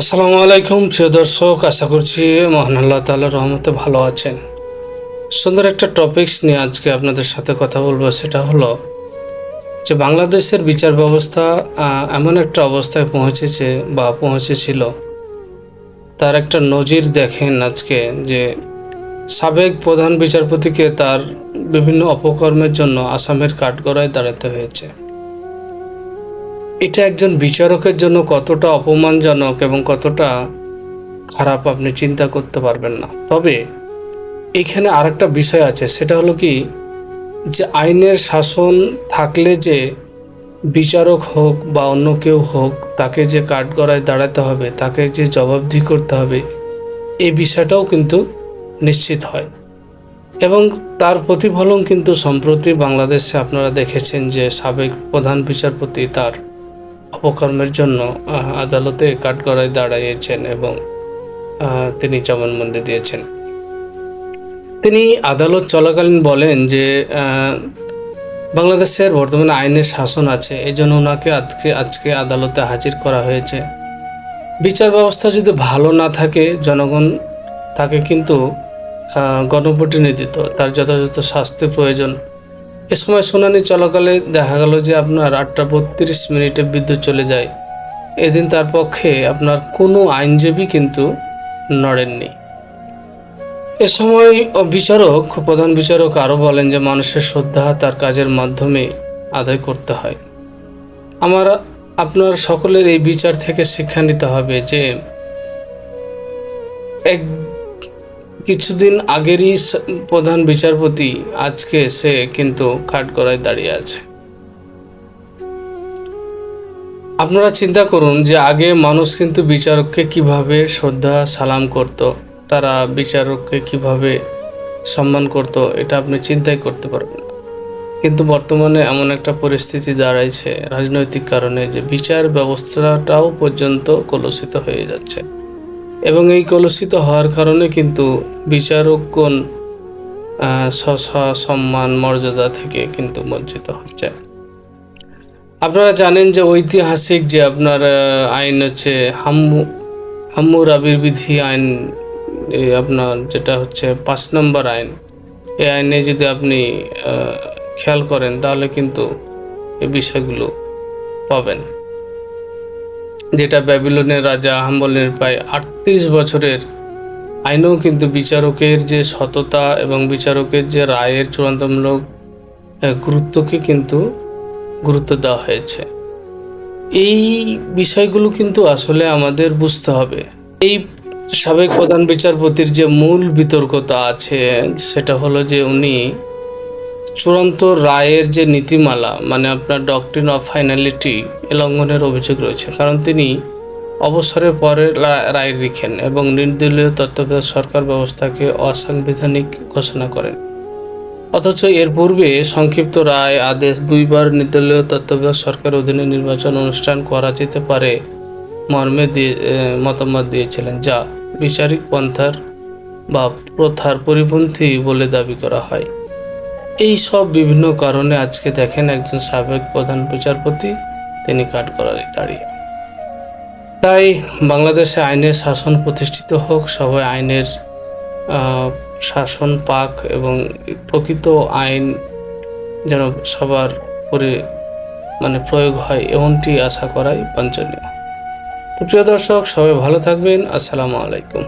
আসসালামু আলাইকুম, প্রিয় দর্শক, আশা করছি মহান আল্লাহ তাআলার রহমতে ভালো আছেন। সুন্দর একটা টপিকস নিয়ে আজকে আপনাদের সাথে কথা বলব, সেটা হলো যে বাংলাদেশের বিচার ব্যবস্থা এমন একটা অবস্থায় পৌঁছেছে বা পৌঁছেছিল। তার একটা নজির দেখেন আজকে যে সাবেক প্রধান বিচারপতিকে তার বিভিন্ন অপকর্মের জন্য আসামের কাঠগড়ায় দাঁড়াতে হয়েছে। এটা একজন বিচারকের জন্য কতটা অপমানজনক এবং কতটা খারাপ আপনি চিন্তা করতে পারবেন না। তবে এখানে আরেকটা বিষয় আছে, সেটা হলো কি যে আইনের শাসন থাকলে যে বিচারক হোক বা অন্য কেউ হোক, তাকে যে কাঠগড়ায় দাঁড়াতে হবে, তাকে যে জবাবদিহি করতে হবে, এই বিষয়টাও কিন্তু নিশ্চিত হয়। এবং তার প্রতিফলন কিন্তু সম্প্রতি বাংলাদেশে আপনারা দেখেছেন যে সাবেক প্রধান বিচারপতি তার অপকর্মের জন্য আদালতে কাঠগড়ায় দাঁড়াইয়েছেন এবং তিনি জবানবন্দি দিয়েছেন। তিনি আদালত চলাকালীন বলেন যে বাংলাদেশের বর্তমানে আইনের শাসন আছে এই জন্য ওনাকে আজকে আজকে আদালতে হাজির করা হয়েছে। বিচার ব্যবস্থা যদি ভালো না থাকে, জনগণ তাকে কিন্তু গণপ্রতিনিধিত্ব তার যথাযথ শাস্তি প্রয়োজন। এ সময় শুনানি চলাকালে দেখা গেল যে আপনার আটটা বত্রিশ মিনিটে বিদ্যুৎ চলে যায়। এদিন তার পক্ষে আপনার কোনো আইনজীবী কিন্তু নড়েননি। এ সময় বিচারক, প্রধান বিচারক আরও বলেন যে মানুষের শ্রদ্ধা তার কাজের মাধ্যমে আদায় করতে হয়। আমার, আপনার সকলের এই বিচার থেকে শিক্ষা নিতে হবে যে এক কিছুদিন আগেরই প্রধান বিচারপতি আজকে সে কিন্তু কাঠগড়ায় দাঁড়িয়ে আছে। আপনারা চিন্তা করুন যে আগে মানুষ কিন্তু বিচারককে কীভাবে শ্রদ্ধা, সালাম করত, তারা বিচারককে কীভাবে সম্মান করত, এটা আপনি চিন্তাই করতে পারবেন কিন্তু বর্তমানে এমন একটা পরিস্থিতি দাঁড়াইছে রাজনৈতিক কারণে যে বিচার ব্যবস্থাটাও পর্যন্ত কলুষিত হয়ে যাচ্ছে। এবং এই কলুষিত হওয়ার কারণে কিন্তু বিচারকগণ সম্মান, মর্যাদা থেকে কিন্তু বঞ্চিত হচ্ছে। আপনারা জানেন যে ঐতিহাসিক যে আপনার আইন হচ্ছে হাম্মু হাম্মুর আবির্বিধি আইন আপনার যেটা হচ্ছে পাঁচ নম্বর আইন। এই আইনে যদি আপনি খেয়াল করেন তাহলে কিন্তু এই বিষয়গুলো পাবেন। যেটা ব্যাবিলনের রাজা হাম্বলের প্রায় আটত্রিশ বছরের। আইনেও কিন্তু বিচারকের যে সততা এবং বিচারকের যে রায়ের চূড়ান্তমূলক গুরুত্বকে কিন্তু গুরুত্ব দেওয়া হয়েছে। এই বিষয়গুলো কিন্তু আসলে আমাদের বুঝতে হবে। এই সাবেক প্রধান বিচারপতির যে মূল বিতর্কতা আছে, সেটা হলো যে উনি চূড়ান্ত রায়ের যে নীতিমালা মানে আপনার ডক্ট্রিন অফ ফাইনালিটি লঙ্ঘনের অভিযোগ রয়েছে, কারণ তিনি অবসরের পরে রায় লিখেন এবং নির্দলীয় তত্ত্বাবধায়ক সরকার ব্যবস্থাকে অসাংবিধানিক ঘোষণা করেন। অথচ এর পূর্বে সংক্ষিপ্ত রায় আদেশ দুইবার নির্দলীয় তত্ত্বাবধায়ক সরকার অধীনে নির্বাচন অনুষ্ঠান করা যেতে পারে মর্মে দিয়ে মতামত দিয়েছিলেন, যা বিচারিক পন্থার বা প্রথার পরিপন্থী বলে দাবি করা হয়। এই সব বিভিন্ন কারণে আজকে দেখেন একজন সাবেক প্রধান বিচারপতি, তিনি কাঠগড়ায় দাঁড়িয়ে। তাই বাংলাদেশে আইনের শাসন প্রতিষ্ঠিত হোক, সবাই আইনের শাসন পাক এবং প্রকৃত আইন যেন সবার উপরে মানে প্রয়োগ হয়, এমনটি আশা করাই বাঞ্ছনীয়। তো প্রিয় দর্শক, সবাই ভালো থাকবেন। আসসালামু আলাইকুম।